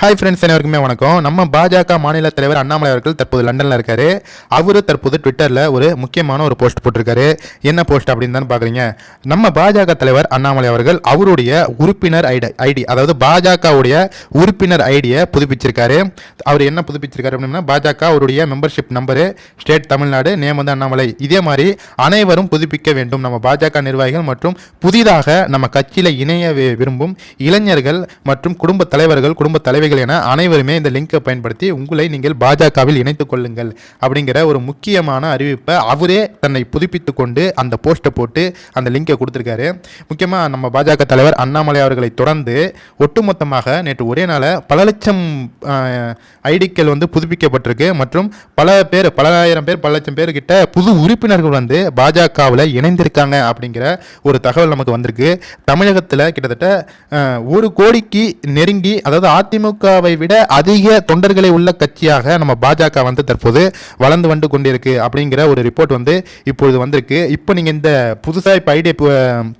Hi friends அனைவருக்குமே வணக்கம். நம்ம பாஜக மாநில தலைவர் அண்ணாமலை அவர்கள் தற்போது லண்டனில் இருக்காரு. அவரு தற்போது ட்விட்டரில் ஒரு முக்கியமான ஒரு போஸ்ட் போட்டிருக்காரு. என்ன போஸ்ட் அப்படின்னு தான் பார்க்குறீங்க நம்ம பாஜக தலைவர் அண்ணாமலை அவர்கள் அவருடைய உறுப்பினர் ஐடி ஐடி அதாவது பாஜகவுடைய உறுப்பினர் ஐடியை புதுப்பிச்சிருக்காரு. அவர் என்ன புதுப்பிச்சிருக்காரு அப்படின்னா பாஜக அவருடைய membership number state Tamil Nadu name வந்து அண்ணாமலை. இதே மாதிரி அனைவரும் புதுப்பிக்க வேண்டும். நம்ம பாஜக நிர்வாகிகள் மற்றும் புதிதாக நம்ம கட்சியில் இணைய விரும்பும் இளைஞர்கள் மற்றும் குடும்ப தலைவர்கள் குடும்ப தலைவர் தலைவிகள் என அனைவருமே இந்த லிங்கை பயன்படுத்தி உங்களை நீங்கள் பாஜகவில் இணைத்துக் கொள்ளுங்கள் அப்படிங்கிற ஒரு முக்கியமான அறிவிப்பை அவரே தன்னை புதுப்பித்துக் கொண்டு அந்த போஸ்ட்டை போட்டு அந்த லிங்கை கொடுத்துருக்காரு. முக்கியமாக நம்ம பாஜக தலைவர் அண்ணாமலை அவர்களை தொடர்ந்து ஒட்டுமொத்தமாக நேற்று ஒரே நாள பல லட்சம் ஐடிக்கள் வந்து புதுப்பிக்கப்பட்டிருக்கு மற்றும் பல பேர் பல ஆயிரம் பேர் பல லட்சம் பேர் கிட்ட புது உறுப்பினர்கள் வந்து பாஜகவில் இணைந்திருக்காங்க அப்படிங்கிற ஒரு தகவல் நமக்கு வந்திருக்கு. தமிழகத்தில் கிட்டத்தட்ட ஒரு கோடிக்கு நெருங்கி அதாவது அதிமுக திமுகவை விட அதிக தொண்டர்களை உள்ள கட்சியாக நம்ம பாஜக வந்து தற்போது வளர்ந்து வந்து கொண்டிருக்கு அப்படிங்கிற ஒரு ரிப்போர்ட் வந்து இப்பொழுது வந்திருக்கு. இப்போ நீங்கள் இந்த புதுசாக இப்போ ஐடியை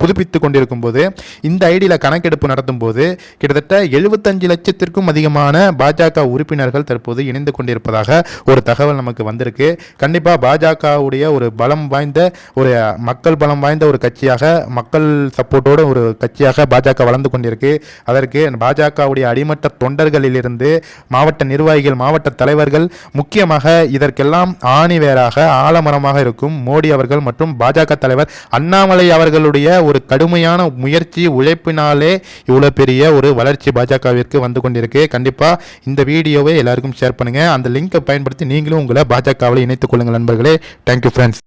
புதுப்பித்து கொண்டிருக்கும் போது இந்த ஐடியில் கணக்கெடுப்பு நடத்தும் போது கிட்டத்தட்ட எழுபத்தஞ்சு லட்சத்திற்கும் அதிகமான பாஜக உறுப்பினர்கள் தற்போது இணைந்து கொண்டிருப்பதாக ஒரு தகவல் நமக்கு வந்திருக்கு. கண்டிப்பாக பாஜகவுடைய ஒரு பலம் வாய்ந்த ஒரு மக்கள் பலம் வாய்ந்த ஒரு கட்சியாக மக்கள் சப்போர்ட்டோட ஒரு கட்சியாக பாஜக வளர்ந்து கொண்டிருக்கு. அதற்கு பாஜகவுடைய அடிமட்ட தொண்டர்களிலிருந்து மாவட்ட நிர்வாகிகள் மாவட்ட தலைவர்கள் முக்கியமாக இதற்கெல்லாம் ஆணிவேராக ஆலமரமாக இருக்கும் மோடி அவர்கள் மற்றும் பாஜக தலைவர் அண்ணாமலை அவர்களுடைய ஒரு கடுமையான முயற்சி உழைப்பினாலே இவ்வளோ பெரிய ஒரு வளர்ச்சி பாஜகவிற்கு வந்து கொண்டிருக்கு. கண்டிப்பாக இந்த வீடியோவை எல்லாருக்கும் ஷேர் பண்ணுங்க. அந்த லிங்கை பயன்படுத்தி நீங்களும் உங்களை பாஜகவில் இணைத்துக் கொள்ளுங்கள் நண்பர்களே. Thank you friends